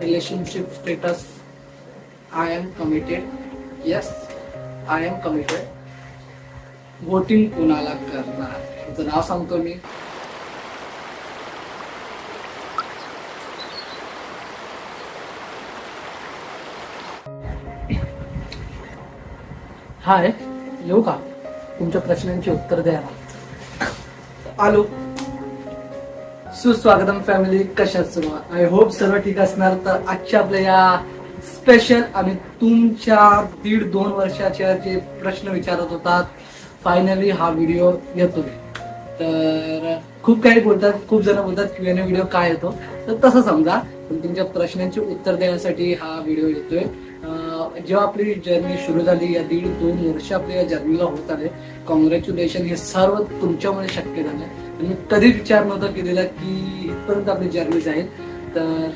relationship status I am committed. Yes, I am committed. Voting कोणाला करणार तुझं नाव सांगतो मी हाय येऊ का तुमच्या प्रश्नांची उत्तर द्यायला आलो सुस्वागतम फॅमिली कशाच? सुरू आय होप सर्व ठीक असणार. तर आजच्या आपल्या या स्पेशल आणि तुमच्या दीड दोन वर्षाच्या जे प्रश्न विचारत होतात फायनली हा व्हिडिओ येतोय. तर खूप काही बोलतात खूप जण बोलतात क्यू एन व्हिडिओ काय येतो? तर तसं समजा पण तुमच्या प्रश्नांची उत्तर देण्यासाठी हा व्हिडिओ येतोय. जेव्हा आपली जर्नी सुरू झाली या दीड दोन वर्ष आपल्या या जर्नीला होत आले कॉंग्रॅच्युलेशन हे सर्व तुमच्यामुळे शक्य झालं. म्हणजे कधी विचार नव्हता केलेला की इथपर्यंत आपली जर्नी जाईल. तर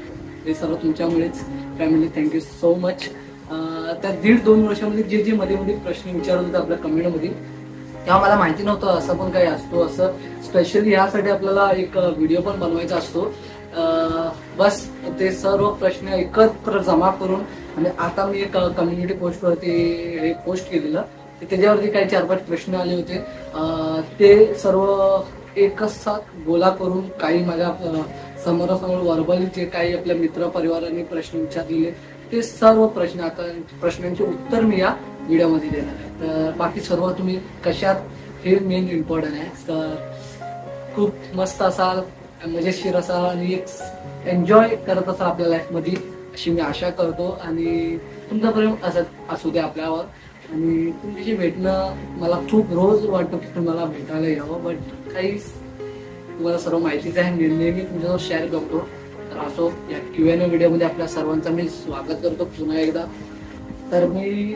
हे सर्व तुमच्यामुळेच. Family thank you so much त्या दीड दोन वर्षामध्ये जे जे मध्ये मध्ये प्रश्न विचारत होते आपल्या कमेंटमध्ये तेव्हा मला माहिती नव्हतं असं पण काही असतो असं. स्पेशली यासाठी आपल्याला एक व्हिडिओ पण बनवायचा असतो. बस ते सर्व प्रश्न एकत्र जमा करून आणि आता मी एक कम्युनिटी पोस्टवरती हे पोस्ट केलेलं. त्याच्यावरती काही चार पाच प्रश्न आले होते. ते सर्व एकच साथ गोळा करून काही माझ्या समोरासमोर वर्बली जे काही आपल्या मित्र परिवारांनी प्रश्न विचारलेले ते सर्व प्रश्न आता प्रश्नांचे उत्तर मी या व्हिडिओमध्ये देणार आहे. तर बाकी सर्व तुम्ही कशात हे मेन इम्पॉर्टंट आहे. तर खूप मस्त असाल मजेशीर असाल आणि एक एन्जॉय करत असाल आपल्या लाईफमध्ये अशी मी आशा करतो. आणि तुमचं प्रेम असत असू दे आपल्यावर. आणि तुमच्याशी भेटणं मला खूप रोज वाटतं की तुम्हाला भेटायला यावं बट काही तुम्हाला सर्व माहितीच आहे. नेहमी तुमच्यासोबत शेअर करतो. तर असो या क्यू एन व्हिडिओमध्ये आपल्या सर्वांचं मी स्वागत करतो पुन्हा एकदा. तर मी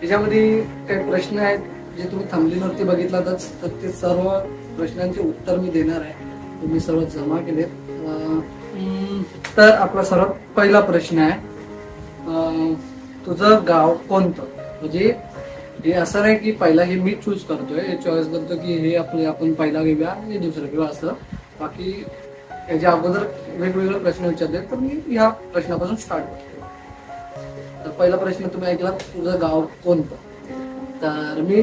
त्याच्यामध्ये काही प्रश्न आहेत जे तुम्ही थांबलीवरती बघितलातच. तर ते सर्व प्रश्नांचे उत्तर मी देणार आहे. तुम्ही सर्व जमा केलेत. तर आपला सर्वात पहिला प्रश्न आहे. तुझं गाव कोणतं? म्हणजे हे असं नाही की पहिला हे मी चूज करतोय. हे चॉईस करतो की हे आपले आपण पहिला घेऊया हे दुसरं घेऊया असं. बाकी याच्या अगोदर वेगवेगळे प्रश्न विचारले तर मी या प्रश्नापासून स्टार्ट करतो तर पहिला प्रश्न तुम्ही ऐकला तुझं गाव कोणतं? तर मी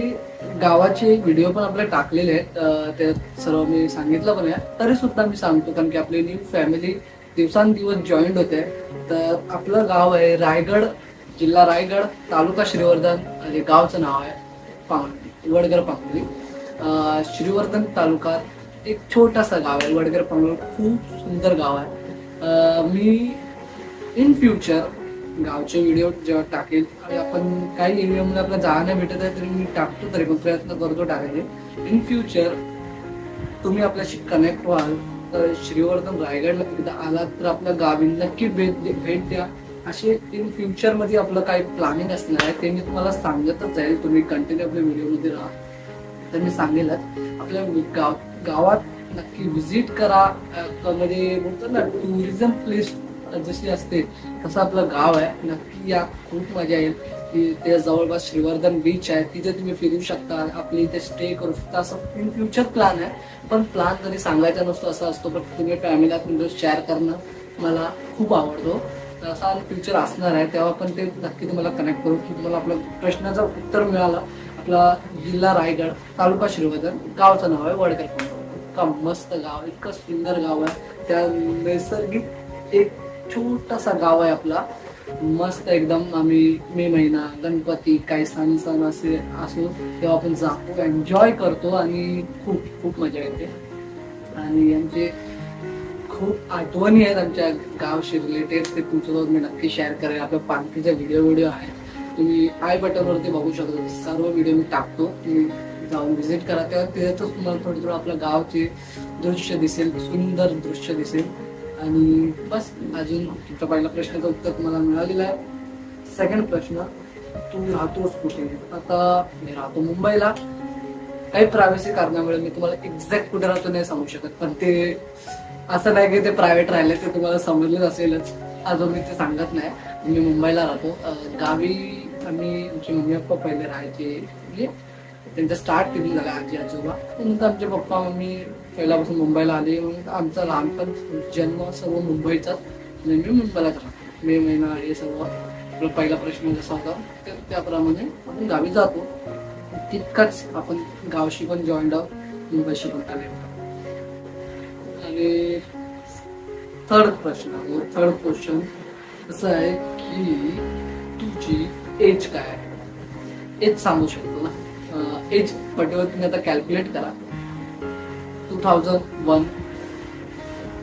गावाचे व्हिडिओ पण आपले टाकलेले आहेत. ते सर्व मी सांगितलं पण आहे. तरी सुद्धा मी सांगतो कारण की आपली न्यू फॅमिली दिवसांदिवस जॉईंट होते. तर आपलं गाव आहे रायगड जिल्हा रायगड तालुका श्रीवर्धन आणि गावचं नाव आहे पांगली वडगर पांगली. श्रीवर्धन तालुक्यात एक छोटासा गाव आहे वडगर पांगली. खूप सुंदर गाव आहे. मी इन फ्युचर गावचे व्हिडिओ जेव्हा टाकेल आणि आपण काही एरियामध्ये आपल्याला जागा नाही भेटत आहे तरी मी टाकतो तरी पण प्रयत्न करतो टाकायचे. इन फ्युचर तुम्ही आपल्याशी कनेक्ट व्हाल तर श्रीवर्धन रायगडला एकदा आलात तर आपल्या गावी नक्की भेट दे- भेट द्या. असे इन फ्युचरमध्ये आपलं काही प्लॅनिंग असणार आहे ते मी तुम्हाला सांगतच जाईल तुम्ही कंटिन्यू आपल्या व्हिडिओमध्ये राहा. तर मी सांगेलच. आपल्या गाव गावात नक्की व्हिजिट करा. म्हणजे बोलतो ना टुरिझम प्लेस जशी असते तसं आपलं गाव आहे. नक्की या. खूप मजा येईल. की त्या जवळपास श्रीवर्धन बीच आहे. तिथे तुम्ही फिरू शकता. आपली इथे स्टे करू शकता. असं इन फ्युचर प्लॅन आहे. पण प्लॅन कधी सांगायचा नसतो असा असतो. पण तुम्ही फॅमिलीला तुमचं शेअर करणं मला खूप आवडतो. तर असा फ्युचर असणार आहे तेव्हा पण ते नक्की तुम्हाला कनेक्ट करू. की तुम्हाला आपलं प्रश्नाचं उत्तर मिळालं. आपला जिल्हा रायगड तालुका श्रीवर्धन गावचं नाव आहे वडकर इतका मस्त गाव आहे, इतकं सुंदर गाव आहे. त्या नैसर्गिक एक छोटासा गाव आहे आपला. मस्त एकदम आम्ही मे महिना गणपती काही सण सण असे असो तेव्हा आपण जातो एन्जॉय करतो आणि खूप खूप मजा येते. आणि आमचे खूप आठवणी आहेत आमच्या गावशी रिलेटेड ते तुमच्यासोबत मी नक्की शेअर करेन. आपल्या पालखीचा व्हिडिओ व्हिडिओ आहेत. तुम्ही आय बटनवरती बघू शकता. सर्व व्हिडिओ मी टाकतो. तुम्ही जाऊन व्हिजिट करा. तेव्हा तिथेच तुम्हाला थोडं थोडं आपलं गावचे दृश्य दिसेल. सुंदर दृश्य दिसेल. आणि बस अजून तुमचा पहिला प्रश्नाचं उत्तर तुम्हाला मिळालेलं आहे. सेकंड प्रश्न तू राहतोस कुठे? आता मी राहतो मुंबईला. काही प्रायव्हसी कारणामुळे मी तुम्हाला एक्झॅक्ट कुठे राहतो नाही सांगू शकत. पण ते असं नाही की ते प्रायव्हेट राहिले ते तुम्हाला समजलेच असेलच. अजून मी ते सांगत नाही. मी मुंबईला राहतो. गावी आम्ही आमचे मम्मी पप्पा पहिले राहायचे. म्हणजे त्यांचं स्टार्ट तिथे झालं आजी आजोबा? नंतर आमचे पप्पा मम्मी पहिल्यापासून मुंबईला आले. मग आमचा लहानपण जन्म सर्व मुंबईचाच. आणि मी मुंबईलाच राहतो. मे महिना हे सर्व. आपला पहिला प्रश्न जसा होता त्याप्रमाणे आपण गावी जातो. तितकाच आपण गावशी पण जॉईंट आहोत मुंबईशी पण कनेक्ट आणि थर्ड प्रश्न म्हणजे थर्ड क्वेश्चन असं आहे की तुझी एज काय आहे? एज सांगू शकतो ना? एज पटेवर तुम्ही आता कॅल्क्युलेट करा. Two thousand one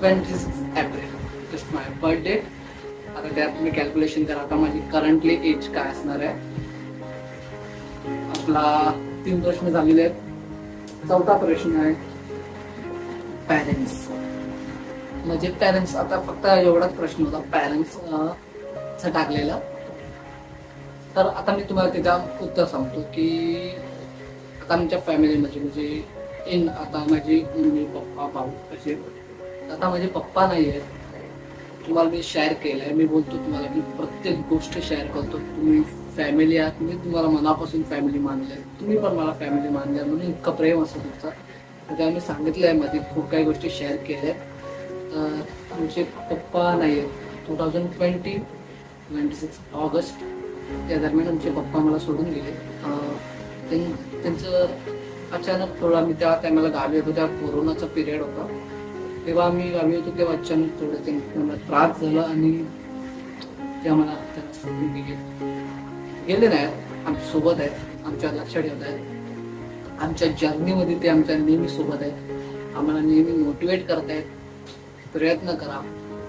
twenty six April just my birth date आता त्यात तुम्ही कॅल्क्युलेशन करा आता माझी करंटली एज काय असणार आहे. आपला तीन प्रश्न झालेले आहेत. चौथा प्रश्न आहे. पॅरेंट्स म्हणजे पॅरेंट्स आता फक्त एवढाच प्रश्न होता पॅरेंट्स चा टाकलेला. तर आता मी तुम्हाला त्याचा उत्तर सांगतो की आता आमच्या फॅमिलीमध्ये म्हणजे इन आता माझी मम्मी पप्पा भाऊ असे. आता माझे पप्पा नाही आहेत. तुम्हाला मी शेअर केलंय. मी बोलतो तुम्हाला मी प्रत्येक गोष्ट शेअर करतो. तुम्ही फॅमिली आहात मी तुम्हाला मनापासून फॅमिली मानले तुम्ही पण मला फॅमिली मानल्या म्हणून इतकं प्रेम असं तुमचं. त्यामुळे मी सांगितलं आहे मध्ये खूप काही गोष्टी शेअर केल्या. आहेत आमचे पप्पा नाही आहेत. Two thousand twenty twenty six August त्या दरम्यान आमचे पप्पा मला सोडून गेले. त्यां- त्यांचं अचानक थोडं आम्ही त्या टायमाला गावी होतो त्या कोरोनाचा पिरियड होता. तेव्हा आम्ही गावी होतो तेव्हा अचानक थोडं त्यांना त्रास झाला आणि ते आम्हाला त्यांना सोडून गेले गेले नाही. आमच्यासोबत आहेत आमच्या लक्षात ठेवत आहेत. आमच्या जर्नीमध्ये ते आमच्या नेहमी सोबत आहेत. आम्हाला नेहमी मोटिवेट करतायत. प्रयत्न करा.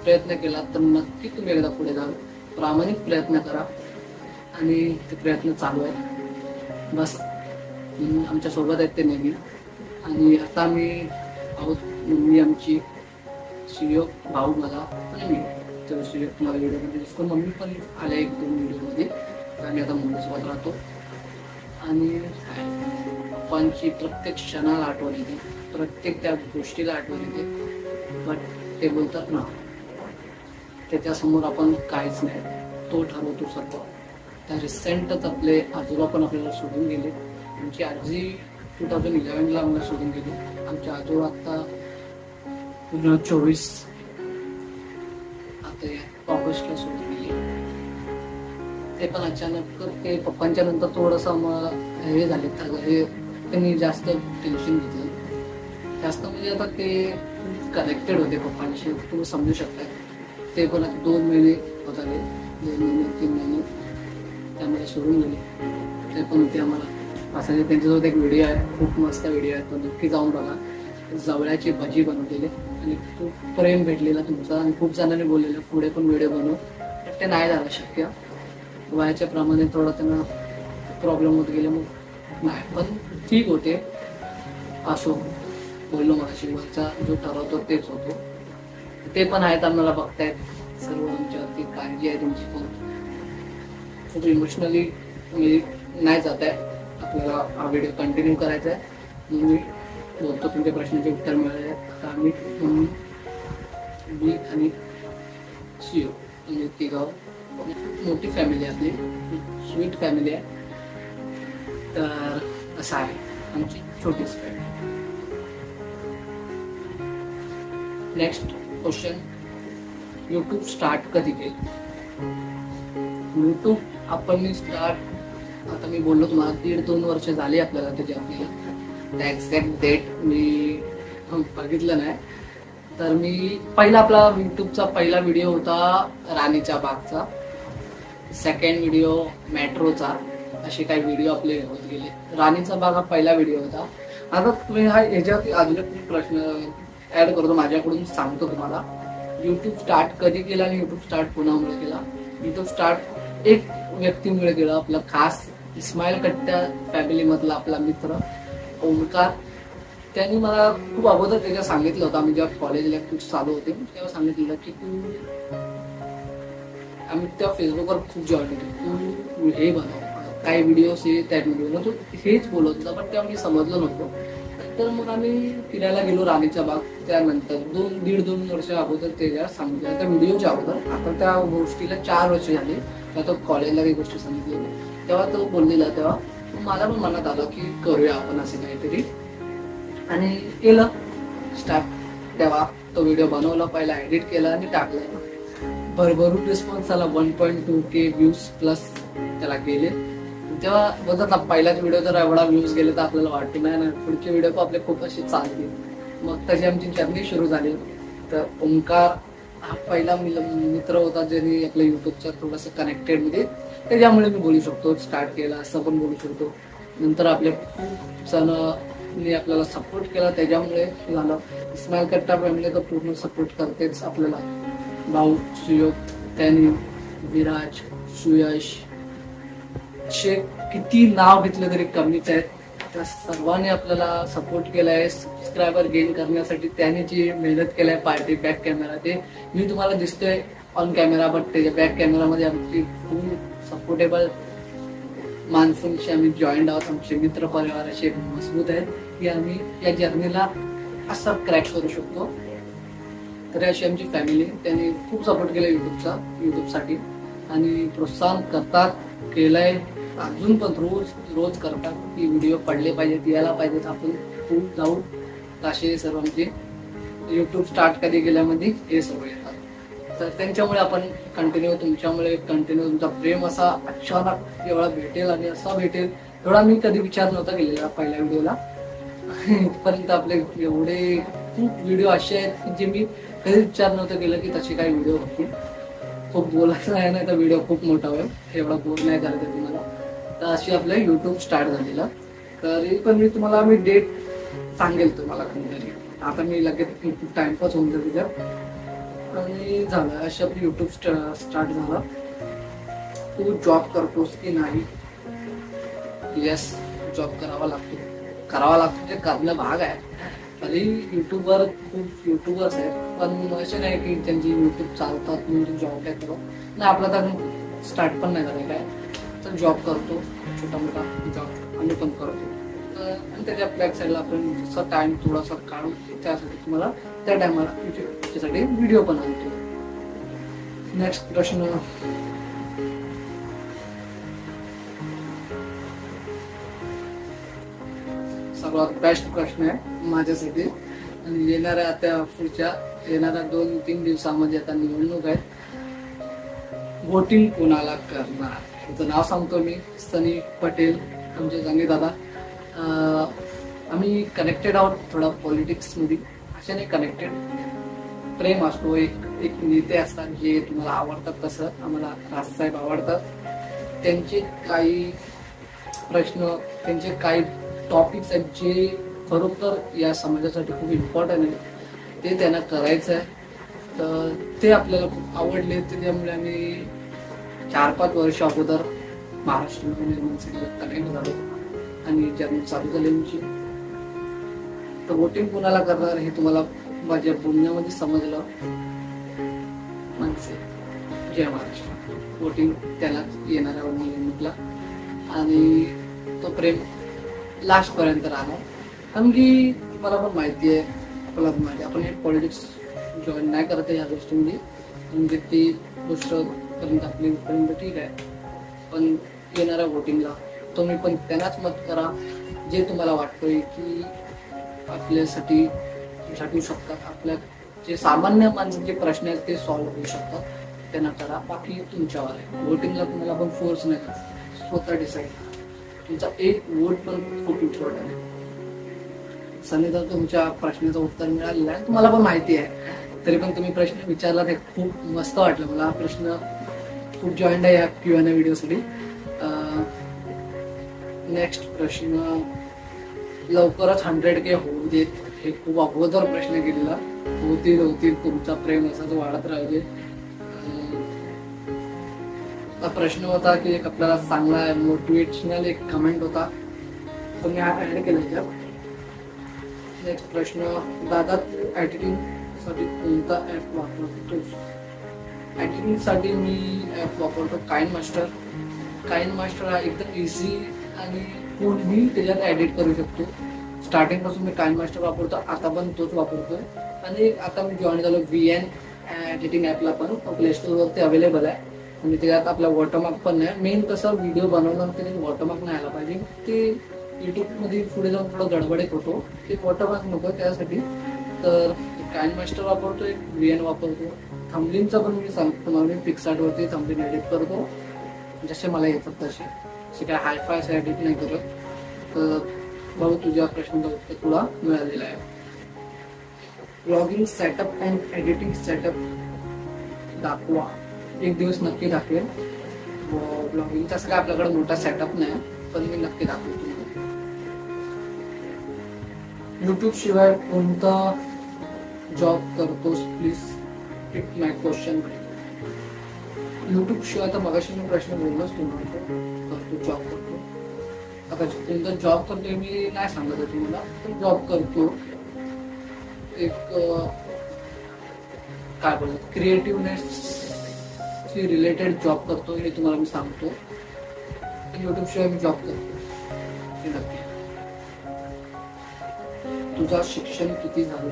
प्रयत्न केला तर नक्की तुम्ही एकदा पुढे जाल प्रामाणिक प्रयत्न करा. आणि ते प्रयत्न चालू आहेत बस आमच्यासोबत आहेत ते नेहमी. आणि आता आम्ही आहोत मम्मी आमची सुयोग भाऊ मला आणि मी. तर सुयोग तुम्हाला व्हिडिओमध्ये दिसतो. मम्मी पण आल्या एक दोन व्हिडिओमध्ये. आम्ही आता मम्मीसोबत राहतो. आणि पप्पांची प्रत्येक क्षणाला आठवण येते. प्रत्येक त्या गोष्टीला आठवण येते. बट ते बोलतात ना त्याच्यासमोर आपण काहीच नाही. तो ठरवतो सर्व. त्या रिसेंटच आपले आजोबा पण आपल्याला सोडून गेले. आमची आजी टू थाउजंड इलेव्हनला आम्हाला सोडून गेली. आमचे आजोबा आता पुन्हा चोवीस आता ऑगस्टला सोडून गेले. ते पण अचानक ते पप्पांच्या नंतर थोडंसं आम्हाला हे झाले. हे त्यांनी जास्त टेन्शन घेतलं. जास्त म्हणजे आता ते कनेक्टेड होते पप्पांशी तुम्ही समजू शकता ते पण आता दोन महिने होत आले दोन महिने तीन महिने. त्यामध्ये सोडून गेले. ते पण होते आम्हाला. असं त्यांच्यासोबत एक व्हिडिओ आहे खूप मस्त व्हिडिओ आहे. तो नक्की जाऊन बघा. जवळ्याची भजी बनवलेली. आणि खूप प्रेम भेटलेला तुमचा. आणि खूप जणांनी बोललेलं पुढे पण व्हिडिओ बनवू. ते नाही झालं शक्य. वयाच्या प्रमाणे थोडं त्यांना प्रॉब्लेम होत गेले. मग नाही पण ठीक होते. असो. बोललो मला जो ठरवतो तेच होतो. ते पण आहेत आम्हाला बघतायत. सर्व आमच्यावरती काळजी आहे तुमची पण. खूप इमोशनली मी नाही जात आहे आपल्याला हा व्हिडिओ कंटिन्यू करायचा आहे. मी बोलतो तुमच्या प्रश्नाचे उत्तर मिळाले आहेत. आता आम्ही मी आणि शिव म्हणजे तिघं मोठी फॅमिली आहे आपली. स्वीट फॅमिली आहे. तर असं आहे. आमची छोटीच family next question YouTube start कधी केलं? यूट्यूब आपण स्टार्ट आता मी बोललो तुम्हाला दीड दोन वर्ष झाली आपल्याला त्याची आपल्याला त्या एक्झॅक्ट डेट मी बघितलं नाही. तर मी पहिला आपला यूट्यूबचा पहिला व्हिडिओ होता राणीच्या बागचा. सेकंड व्हिडिओ मेट्रोचा. असे काही व्हिडिओ आपले होत गेले. राणीचा बाग हा पहिला व्हिडिओ होता. आता तुम्ही हा याच्यावरती अजून एक प्रश्न ऍड करतो माझ्याकडून सांगतो तुम्हाला. युट्यूब स्टार्ट कधी केला आणि युट्यूब स्टार्ट कोणामुळे केला? यूट्यूब स्टार्ट एक व्यक्तीमुळे केला. आपलं खास इस्माईल कट्ट्या फॅमिलीमधला आपला मित्र ओमकार त्यांनी मला खूप अगोदर त्याच्या सांगितलं होतं. आम्ही जेव्हा कॉलेजला खूप चालू होते तेव्हा सांगितलेलं की तू आम्ही तेव्हा फेसबुकवर खूप जॉईन होतो तू हे बनव. काही व्हिडिओज हे त्या व्हिडिओ तू हेच बोलत होता पण तेव्हा मी समजलं नव्हतं. तर मग आम्ही फिरायला गेलो राणीचा बाग. त्यानंतर दोन दीड दोन वर्ष अगोदर त्याच्या सांगितलं त्या व्हिडिओच्या अगोदर. आता त्या गोष्टीला चार वर्ष झाली. तेव्हा तो कॉलेजला काही गोष्टी सांगितली तेव्हा तो बोललेला तेव्हा मला पण मनात आलं की करूया आपण असं काहीतरी. आणि केलं. स्टार्ट तेव्हा तो व्हिडिओ बनवला पहिला एडिट केला आणि टाकला. भरभरून रिस्पॉन्स आला. One point two K views plus त्याला गेले. तेव्हा बघत ना पहिलाच व्हिडिओ जर एवढा व्ह्यूज गेले तर आपल्याला वाटते नाही ना पुढचे व्हिडिओ आपले खूप असे चालतील. मग तशी आमची जर्नी सुरू झाली. तर ओंकार हा पहिला मिल- मित्र होता ज्यांनी आपल्या युट्यूबच्या थोडंसं कनेक्टेडमध्ये त्याच्यामुळे मी बोलू शकतो स्टार्ट केला असं पण बोलू शकतो. नंतर आपले खूप जण आपल्याला सपोर्ट केला त्याच्यामुळे झालं. इस्माईल कट्टा फॅमिली तर पूर्ण सपोर्ट करतेच आपल्याला. भाऊ सुयोग त्यांनी विराज सुयश असे किती नाव घेतलं तरी कमीच आहेत. त्या सर्वांनी आपल्याला सपोर्ट केलाय सबस्क्रायबर गेन करण्यासाठी त्याने जी मेहनत केलाय पार्टी बॅक कॅमेरा ते मी तुम्हाला दिसतोय ऑन कॅमेरा बट त्याच्या बॅक कॅमेरामध्ये आमची फुल सपोर्टेबल माणसांशी आम्ही जॉईंट आहोत. आमचे मित्र परिवार असे मजबूत आहेत की आम्ही या जर्नीला असं क्रॅक करू शकतो. तर अशी आमची फॅमिली त्यांनी खूप सपोर्ट केला युट्यूबचा युट्यूबसाठी आणि प्रोत्साहन करतात केलंय. अजून पण रोज रोज करतात की व्हिडिओ पडले पाहिजेत यायला पाहिजेत. आपण खूप जाऊ असे सर्व आमचे युट्यूब स्टार्ट कधी गेल्यामध्ये हे सर्व येतात. तर त्यांच्यामुळे आपण कंटिन्यू तुमच्यामुळे कंटिन्यू तुमचा प्रेम असा अचानक एवढा भेटेल आणि असा भेटेल एवढा मी कधी विचार नव्हता केलेला पहिल्या व्हिडिओला. इथपर्यंत आपले एवढे खूप व्हिडिओ असे आहेत की जे मी कधी विचार नव्हतं केलं की तसे काही व्हिडिओ होतील खूप बोलायचं आहे ना तर व्हिडिओ खूप मोठा होईल. एवढा बोल नाही करायचं तुम्हाला. तर अशी आपलं युट्यूब स्टार्ट झालेलं. तरी पण मी तुम्हाला मी डेट सांगेल तुम्हाला कोणतरी. आता मी लगेच टाइमपास होऊन जाईल आणि झालं अशी आपली युट्यूब स्टार्ट झाला. तू जॉब करतोस की नाही? येस जॉब करावा लागतो. करावा लागतो ते करणं भाग आहे. तरी युट्यूबवर खूप युट्यूबर्स आहेत. पण असे नाही की त्यांची युट्यूब चालतात म्हणून जॉब काय करू नाही आपला तर स्टार्ट पण नाही झालेला आहे. जॉब करतो छोटा मोठा जॉब आम्ही पण करतो. आणि त्याच्या बॅक साईडला आपण जसा टाइम थोडासा काढू त्यासाठी तुम्हाला त्या टायमाला त्याच्यासाठी व्हिडिओ पण आणतो. नेक्स्ट प्रश्न. सर्वात बेस्ट प्रश्न आहे माझ्यासाठी. आणि येणाऱ्या त्या पुढच्या येणाऱ्या दोन तीन दिवसामध्ये आता निवडणूक आहे. वोटिंग कोणाला करणार? त्याचं नाव सांगतो मी सनी पटेल आमचे चांगले दादा. आम्ही कनेक्टेड आहोत थोडा पॉलिटिक्समध्ये अशाने कनेक्टेड प्रेम असतो एक एक नेते असतात जे तुम्हाला आवडतात तसं आम्हाला राजसाहेब आवडतात. त्यांचे काही प्रश्न त्यांचे काही टॉपिक्स आहेत जे खरोखर या समाजासाठी खूप इम्पॉर्टंट आहे ते त्यांना करायचं आहे तर ते आपल्याला खूप आवडले त्याच्यामुळे आम्ही चार पाच वर्ष अगोदर महाराष्ट्र निर्माण कनेक्ट झालो. आणि जर्मन चालू झाली आमची तर वोटिंग कुणाला करणार हे तुम्हाला माझ्या बोलण्यामध्ये समजलं. माणसे जय महाराष्ट्र. वोटिंग त्याला येणाऱ्या निवडणुकीला आणि तो प्रेम लास्ट पर्यंत राहणार. कारण की मला पण माहिती आहे आपल्याला पण माहिती आहे. आपण हे पॉलिटिक्स जॉईन नाही करत आहे या गोष्टीमध्ये. म्हणजे ती गोष्ट पर्यंत आपली ठीक आहे. पण येणाऱ्या वोटिंगला तुम्ही पण त्यांनाच मत करा. जे तुम्हाला वाटतंय की आपल्यासाठी झटू शकतात. आपल्या जे सामान्य माणसाचे प्रश्न आहेत ते सॉल्व्ह होऊ शकतात. त्यांना करा. बाकी तुमच्यावर आहे. वोटिंगला तुम्हाला पण फोर्स नाही करा स्वतः डिसाईड करा. तुमचा एक वोट पण खूप इम्पॉर्टंट आहे. सनीता तुमच्या प्रश्नाचं उत्तर मिळालेलं आहे. तुम्हाला पण माहिती आहे. तरी पण तुम्ही प्रश्न विचारला ते खूप मस्त वाटलं मला. हा प्रश्न खूप जॉईंट आहे या क्यू एन व्हिडिओसाठी नेक्स्ट प्रश्न लवकरच हंड्रेड के होऊ देत हे खूप अगोदर प्रश्न केलेला. होतील होतील तुमचा प्रेम असाच वाढत राहिले अं, प्रश्न होता की एक आपल्याला चांगला मोटिवेशनल एक कमेंट होता. तो मी ऍड केला नेक्स्ट प्रश्न दादा एडिटिंगसाठी कोणता ऍप वापरतो एडिटिंगसाठी मी ॲप वापरतो काइन मास्टर काइन मास्टर हा एकदम इझी आणि कोणीही त्याच्यात एडिट करू शकतो. स्टार्टिंगपासून मी काइन मास्टर वापरतो आता पण तोच वापरतोय. आणि आता मी जॉईन झालो व्ही एन एडिटिंग ॲपला पण प्ले स्टोरवरती अवेलेबल आहे. आणि त्याच्यात आपला वॉटरमार्क पण नाही मेन कसं व्हिडिओ बनवला त्याने वॉटरमार्क नाही आला पाहिजे. ते युट्यूबमध्ये पुढे जाऊन थोडं गडबडीत होतो. ते वॉटरमार्क नको त्यासाठी. तर काइन मास्टर वापरतो एक व्ही एन वापरतो. थंबलिनचं पण मी सांगतो तुम्हाला मी पिक्सार्टवरती थंबलिन एडिट करतो. जसे मला येतात तसे. असे काय हायफाय असं एडिट नाही करत. तर भाऊ तुझ्या प्रश्नाचं उत्तर तुला मिळालेलं आहे. Blogging setup and editing setup दाखवा. एक दिवस नक्की दाखवेल. ब्लॉगिंगचा असं काय आपल्याकडे मोठा सेटअप नाही पण मी नक्की दाखवेल तुम्हाला. युट्यूब शिवाय कोणता जॉब करतोस please tick my question YouTube शिवाय तर मगाशी मी प्रश्न बोललोच तुम्ही करतो जॉब करतो? आता जॉब करतोय मी नाही सांगत आहे तुम्हाला पण जॉब करतो. एक काय बोलतात क्रिएटिव्हनेसशी रिलेटेड जॉब करतो हे तुम्हाला मी सांगतो. युट्यूब शिवाय मी जॉब करतो हे नक्की. तुझा शिक्षण किती झालं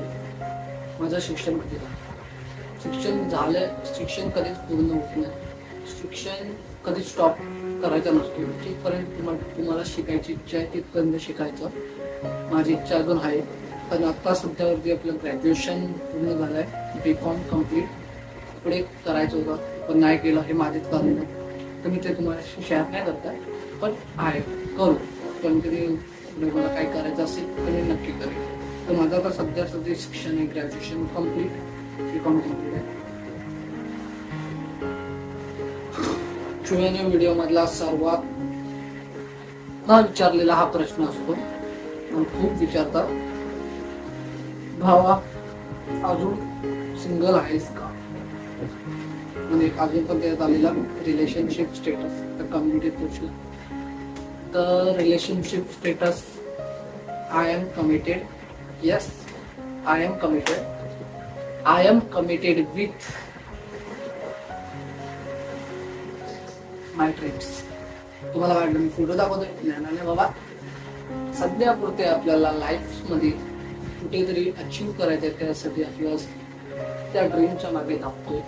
माझं शिक्षण किती झालं शिक्षण झालं शिक्षण कधीच पूर्ण होत नाही. शिक्षण कधीच स्टॉप करायचा नसतो. जिथपर्यंत तुम्हाला तुम्हाला शिकायची इच्छा आहे तिथपर्यंत शिकायचं. माझी इच्छा अजून आहे. पण आत्ता सध्यावरती आपलं ग्रॅज्युएशन पूर्ण झालं आहे बी कॉम कंप्लीट पुढे करायचं होतं. पण नाही केलं हे माझेच कारण तर मी ते तुम्हाला शेअर नाही करता पण आहे. करू. पण कधी पुढे मला काय करायचं असेल तर मी नक्की करेन. तर माझं आता सध्या सध्या शिक्षण आहे. ग्रॅज्युएशन कंप्लीट बी व्हिडिओ मधला सर्वात न विचारलेला हा प्रश्न असतो. खूप विचारतात. भावा अजून सिंगल आहेस का? म्हणजे अजून पण त्यात आलेला रिलेशनशिप स्टेटस तर कम्युनिटी पोचला तर relationship status I am committed yes I am committed I am committed with my dreams तुम्हाला वाटलं मी फोटो दाखवतोय? नाही नाही बाबा. सध्या पुरते आपल्याला लाईफमध्ये कुठेतरी अचीव करायचं आहे त्यासाठी आपल्याला त्या ड्रीमच्या मागे धावतोय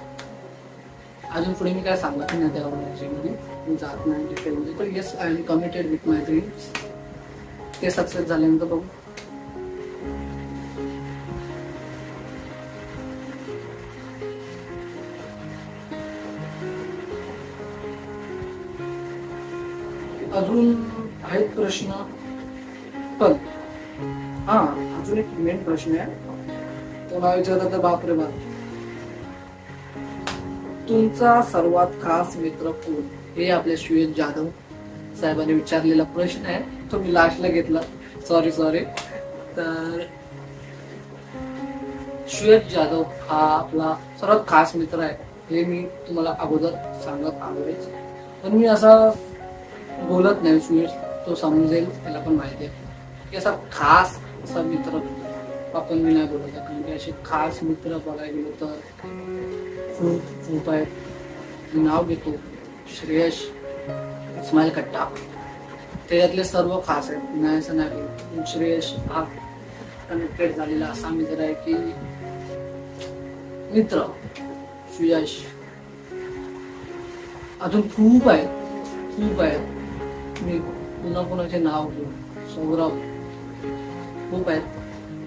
अजून पुढे मी काय सांगत नाही त्या गोष्टीमध्ये मी जात नाही डिटेलमध्ये पण yes I am committed with my dreams ते सक्सेस झाल्यानंतर बघू. अजून आहेत प्रश्न. पण हा अजून एक मेन प्रश्न आहे. तो मला विचारला तर बापरे बाप. तुमचा सर्वात खास मित्र कोण? हे आपल्या श्वेत जाधव साहेबांनी विचारलेला प्रश्न आहे. तो मी लास्टला घेतला. सॉरी सॉरी तर श्वेत जाधव हा आपला सर्वात खास मित्र आहे. हे मी तुम्हाला अगोदर सांगत आलोच पण मी असा बोलत नाही सुयश तो समजेल त्याला पण माहिती आहे. की असा खास असा मित्र आपण मी नाही बोलत कारण की असे खास मित्र बघायला गेलो तर खूप खूप आहेत. मी नाव घेतो श्रेयश इस्माईल कट्टा. त्याच्यातले सर्व खास आहेत. नाही असं नाही श्रेयश हा कनेक्टेड झालेला असा मित्र आहे की मित्र सुयश अजून खूप आहेत. खूप आहेत. मी पुन्हा कुणाचे नाव घेऊ? सौरभ. खूप आहेत.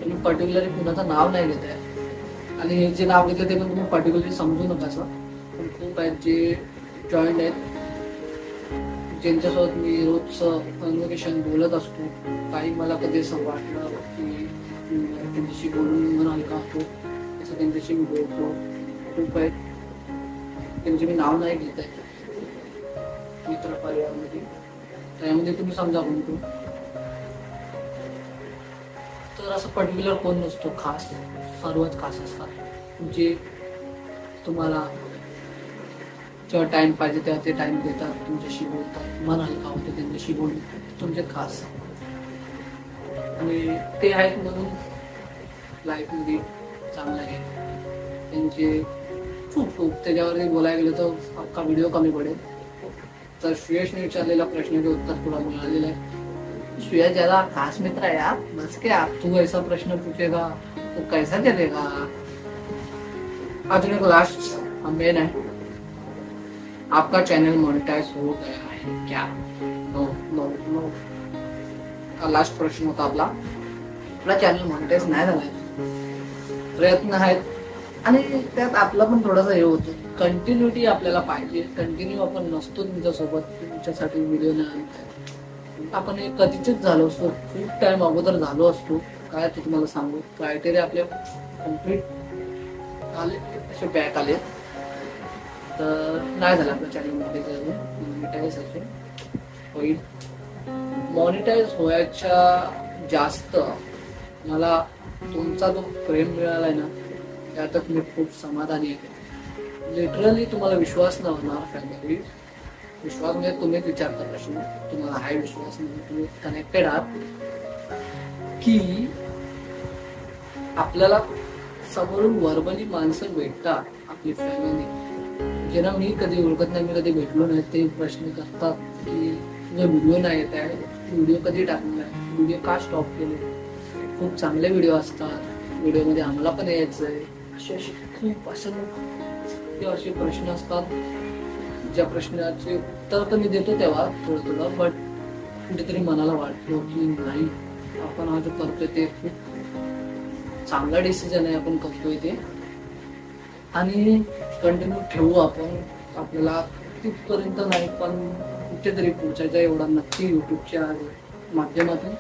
पण मी पर्टिक्युलरली कुणाचं नाव नाही घेत आहे आणि हे जे नाव घेतलं ते पण तुम्ही पर्टिक्युलरली समजू नका असं. पण खूप आहेत जे जॉईंट आहेत. ज्यांच्यासोबत मी रोजचं कन्व्हर्सेशन बोलत असतो. काही मला कधी असं वाटलं की त्यांच्याशी बोलून मन हलका असतो हो. तसं त्यांच्याशी मी बोलतो. खूप आहेत. त्यांचे मी नाव नाही घेत आहे मित्र परिवारामध्ये त्यामध्ये तुम्ही समजा कोणतो तर असं पर्टिक्युलर कोण नसतो खास. सर्वच खास असतात. जे तुम्हाला जेव्हा टाइम पाहिजे तेव्हा ते टाइम देतात. तुमच्याशी बोलतात. मन हलका होते त्यांच्याशी बोलून. तुमचे खास. आणि ते आहेत म्हणून लाईफमध्ये चांगलं आहे. त्यांचे खूप खूप. त्याच्यावरती बोलायला गेलं तर अख्खा व्हिडिओ कमी पडेल. तर सुयशने विचारलेला प्रश्नाचे उत्तर थोड़ा मिळालेलं आहे. सुयश ज्यादा खास मित्र है यार बस क्या तू ऐसा प्रश्न पूछेगा तो कैसा चलेगा? अजून एक लास्ट मेन है आपका चैनल मोनेटाइज हो गया है क्या? नो नो नो लास्ट प्रश्न होता आपला. आपला चॅनल मोनेटाइज नाही झालाय प्रयत्न आहेत. आणि त्यात आपला पण थोडासा हे होतो. कंटिन्युटी आपल्याला पाहिजे. कंटिन्यू आपण नसतो तुमच्यासोबत. तुमच्यासाठी व्हिडिओ नाही आपण हे कधीचेच झालो असतो. खूप टाइम अगोदर झालो असतो. काय ते तुम्हाला सांगू? क्रायटेरिया आपले कंप्लीट आले. असे बॅक आले. तर नाही झालं आपल्या चॅनलमध्ये मॉनिटाईज असून होईल. मॉनिटाईज व्हायच्या जास्त मला तुमचा जो प्रेम मिळाला आहे ना त्यातच मी खूप समाधानी आहे. लिटरली तुम्हाला विश्वास न होणार फॅमिली विश्वास म्हणजे तुम्हीच विचारता प्रश्न तुम्हाला हाय विश्वास म्हणजे तुम्ही कनेक्टेड आहात. की आपल्याला समोरून वर्बली माणसं भेटतात आपली फॅमिली ज्यांना मी कधी ओळखत नाही मी कधी भेटलो नाही ते प्रश्न करतात की तुझा व्हिडिओ नाही येत आहे व्हिडिओ कधी टाकणार आहे? व्हिडिओ का स्टॉप केले? खूप चांगले व्हिडिओ असतात. व्हिडिओमध्ये आम्हाला पण यायचं आहे असे असे खूप असं ते असे प्रश्न असतात. ज्या प्रश्नाचे उत्तर तर मी देतो तेव्हा थोडं थोडं बट कुठेतरी मनाला वाटतो की नाही आपण हा जो करतोय ते. खूप चांगला डिसिजन आहे आपण करतोय ते. आणि कंटिन्यू ठेवू आपण. आपल्याला तिथपर्यंत नाही पण कुठेतरी पोचायचा एवढा नक्की युट्यूबच्या माध्यमातून.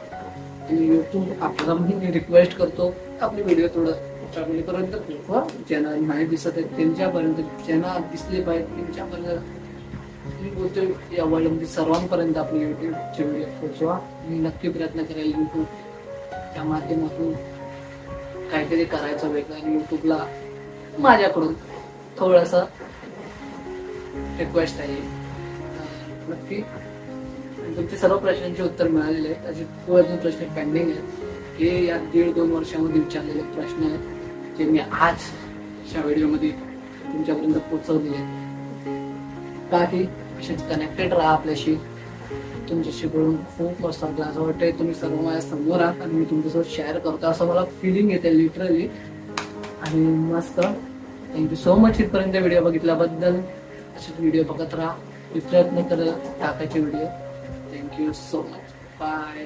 आणि युट्यूब आपल्याला मी रिक्वेस्ट करतो आपले व्हिडिओ थोडं फॅमिलीपर्यंत पोहोचवा. ज्यांना नाही दिसत आहेत त्यांच्यापर्यंत ज्यांना दिसले पाहिजे त्यांच्यापर्यंत मी बोलतो या वर्ल्डमध्ये सर्वांपर्यंत आपले युट्यूबचे व्हिडिओ पोहोचवा. मी नक्की प्रयत्न करेल युट्यूब त्या माध्यमातून काहीतरी करायचं वेगळं आणि युट्यूबला माझ्याकडून थोडंसं रिक्वेस्ट आहे. नक्की. तुमचे सर्व प्रश्नांचे उत्तर मिळालेले आहेत. असे खूप अजून प्रश्न पेंडिंग आहेत. हे या दीड दोन वर्षामध्ये विचारलेले प्रश्न आहेत. जे मी आजच्या व्हिडिओमध्ये तुमच्यापर्यंत पोहोचवलेले आहेत. बाकी असेच कनेक्टेड राहा आपल्याशी. तुमच्याशी बोलून खूप मस्त वाटलं असं वाटतंय. तुम्ही सर्व माझ्यासमोर आहात आणि मी तुमच्यासोबत शेअर करतो. असं मला फिलिंग येते लिटरली आणि मस्त. थँक्यू सो मच इथपर्यंत व्हिडिओ बघितल्याबद्दल. असेच व्हिडिओ बघत राहा. मी प्रयत्न करत टाकायचे video thank you so much bye